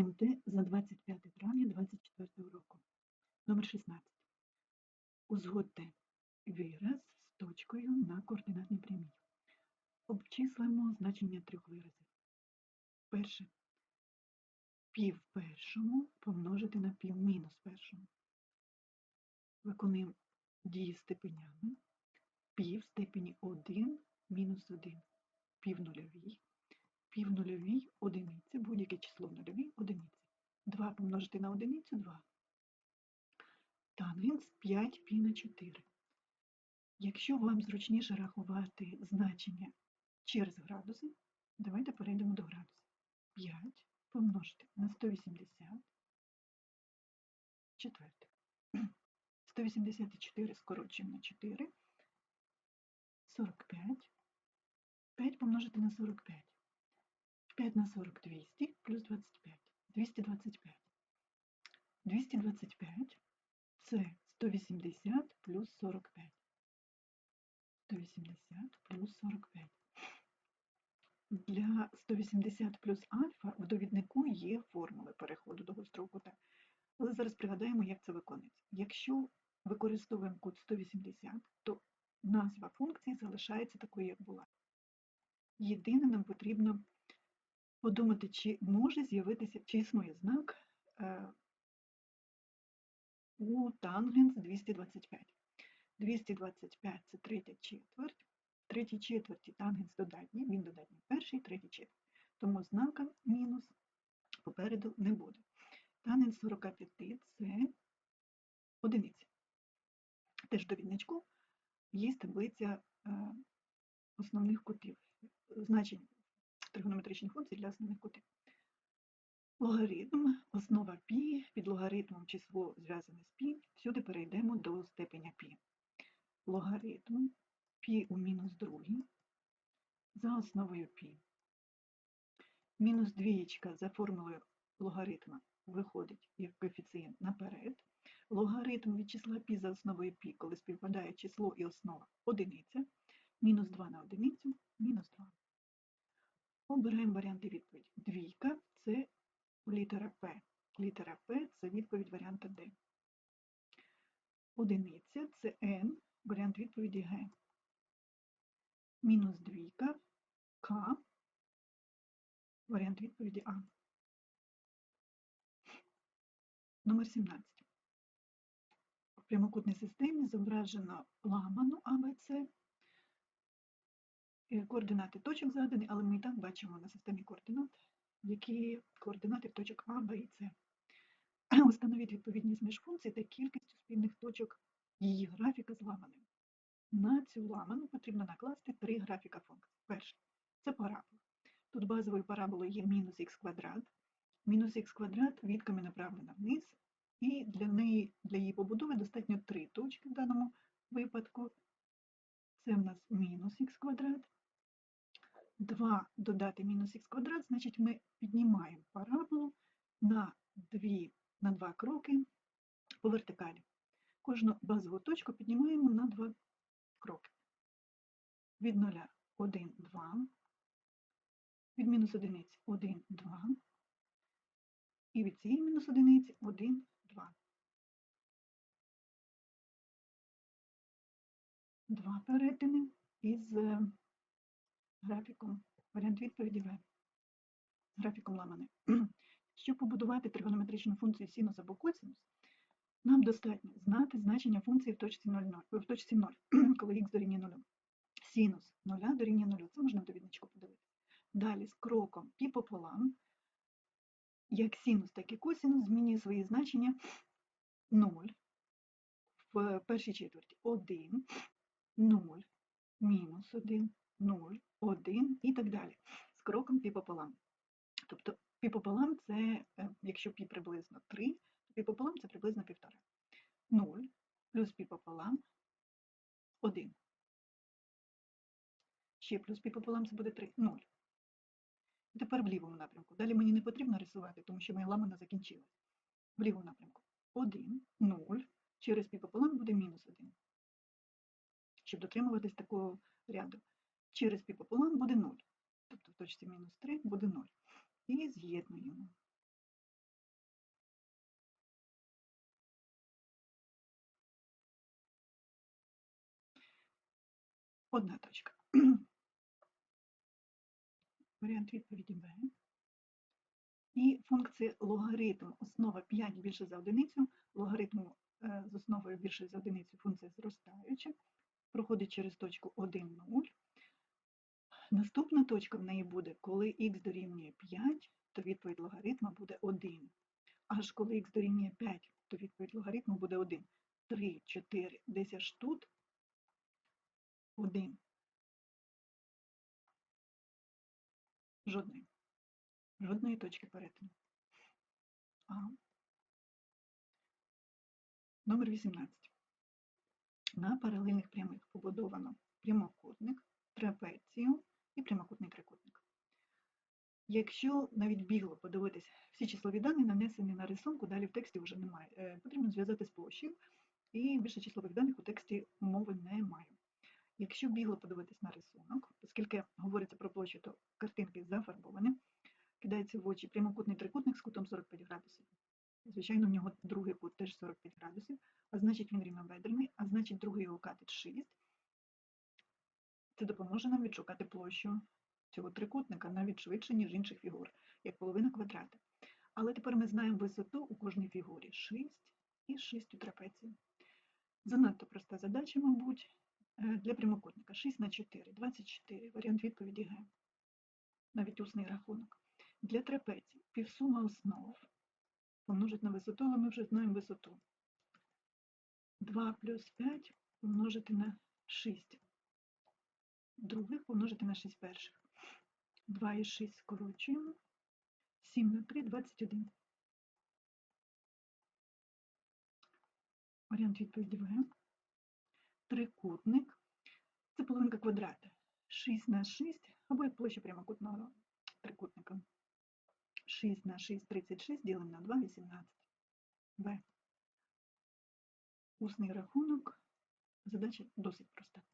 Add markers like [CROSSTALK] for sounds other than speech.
НМТ за 25 травня 24 року. Номер 16. Узгодьте вираз з точкою на координатній прямій. Обчислимо значення трьох виразів. Перше. Пів першому помножити на пів мінус першому. Виконуємо дії степенями. Пів степені 1 мінус 1. Пів нульовій. Пів нульовій одиниця, будь-яке число в нульовій одиниця. 2 помножити на одиницю 2. Тангенс 5 пі на 4. Якщо вам зручніше рахувати значення через градуси, давайте перейдемо до градусів. 5 помножити на 180. Четверте. 184 скорочуємо на 4. 45. 5 помножити на 45. 5 на 40 200 плюс 25. 225. 225 це 180 плюс 45. 180 плюс 45. Для 180 плюс альфа в довіднику є формули переходу до гострого кута. Але зараз пригадаємо, як це виконується. Якщо використовуємо кут 180, то назва функції залишається такою, як була. Єдине, нам потрібно подумати, чи може з'явитися, чи існує знак е, у тангенс 225. 225 це третя четверть. Третій четверті тангенс додатній, він додатній перший, третій четверть. Тому знака мінус попереду не буде. Тангенс 45 це одиниця. Теж довідничку є таблиця е, основних кутів, значень тригонометричних функцій для основних кутів. Логаритм, основа π, під логаритмом число зв'язане з π, всюди перейдемо до степеня π. Логаритм π у мінус другій за основою π. Мінус двієчка за формулою логаритма виходить як коефіцієнт наперед. Логаритм від числа π за основою π, коли співпадає число і основа одиниця, мінус 2 на одиницю, мінус 2. Обираємо варіанти відповіді. Двійка це літера П. Літера П це відповідь варіанта Д. Одиниця це N, варіант відповіді Г. Мінус двійка К, варіант відповіді А. Номер 17. В прямокутній системі зображено ламану АБЦ. Е, Координати точок задані, але ми і так бачимо на системі координат, які координати точок А, Б і С. [CLEARS THROAT] Установіть відповідність між функцій та кількістю спільних точок її графіка з ламаною. На цю ламану потрібно накласти три графіка функцій. Перше це парабола. Тут базовою параболою є мінус х квадрат. Мінус х квадрат відками направлена вниз, і для неї, для її побудови достатньо три точки в даному випадку. Це в нас мінус х квадрат. 2 додати мінус х квадрат, значить ми піднімаємо параболу на 2, на 2 кроки по вертикалі. Кожну базову точку піднімаємо на 2 кроки. Від 0 1, 2, від мінус одиниці 1, 2, і від цієї мінус одиниці 1, 2. 2 перетини із е, графіком, варіант відповіді В. Графіком ламани. [CLEARS THROAT] Щоб побудувати тригонометричну функцію синус або косинус, нам достатньо знати значення функції в точці 0, 0, в точці 0 [CLEARS THROAT] коли х дорівнює 0. Синус 0 дорівнює 0. Це можна в довідничку подивитися. Далі з кроком пі пополам, як синус, так і косинус змінює свої значення 0 в першій четверті 1, 0, мінус 1, 0, 1 і так далі. З кроком пі пополам. Тобто пі пополам це, е, якщо пі приблизно 3, то пі пополам це приблизно 1,5. 0 плюс пі пополам 1. Ще плюс пі пополам це буде 3, 0. І Тепер в лівому напрямку. Далі мені не потрібно рисувати, тому що моя ламана закінчилась. В лівому напрямку 1, 0, через пі пополам буде мінус 1. Щоб дотримуватись такого ряду через піпополон буде 0. Тобто в точці мінус 3 буде 0. І з'єднуємо. Одна точка. [CLEARS THROAT] Варіант відповіді Б. І функція логаритм основа 5 більше за одиницю, логаритм е, з основою більше за одиницю функція зростаюча, проходить через точку 1, 0. Наступна точка в неї буде, коли х дорівнює 5, то відповідь логаритма буде 1. Аж коли х дорівнює 5, то відповідь логаритму буде 1. 3, 4, десь аж тут 1. Жодної. Жодної точки перетину. А. Номер 18. На паралельних прямих побудовано прямокутник, трапецію і прямокутний трикутник. Якщо навіть бігло подивитись, всі числові дані нанесені на рисунку, далі в тексті вже немає. Е, Потрібно зв'язати з площею, і більше числових даних у тексті мови немає. Якщо бігло подивитись на рисунок, оскільки говориться про площу, то картинки зафарбовані, кидається в очі прямокутний трикутник з кутом 45 градусів. Звичайно, в нього другий кут теж 45 градусів, а значить він рівнобедрений, а значить другий його катет 6. Це допоможе нам відшукати площу цього трикутника навіть швидше, ніж інших фігур, як половина квадрата. Але тепер ми знаємо висоту у кожній фігурі 6 і 6 у трапеції. Занадто проста задача, мабуть, е, для прямокутника 6 на 4, 24, варіант відповіді Г. Навіть усний рахунок. Для трапеції півсума основ помножить на висоту, але ми вже знаємо висоту. 2 плюс 5 помножити на 6 других помножити на 6 перших. 2 і 6 скорочуємо. 7 на 3 – 21. Варіант відповіді В. Трикутник. Це половинка квадрата. 6 на 6, або як площа прямокутного трикутника. 6 на 6 – 36, ділимо на 2 – 18. В. Усний рахунок. Задача досить проста.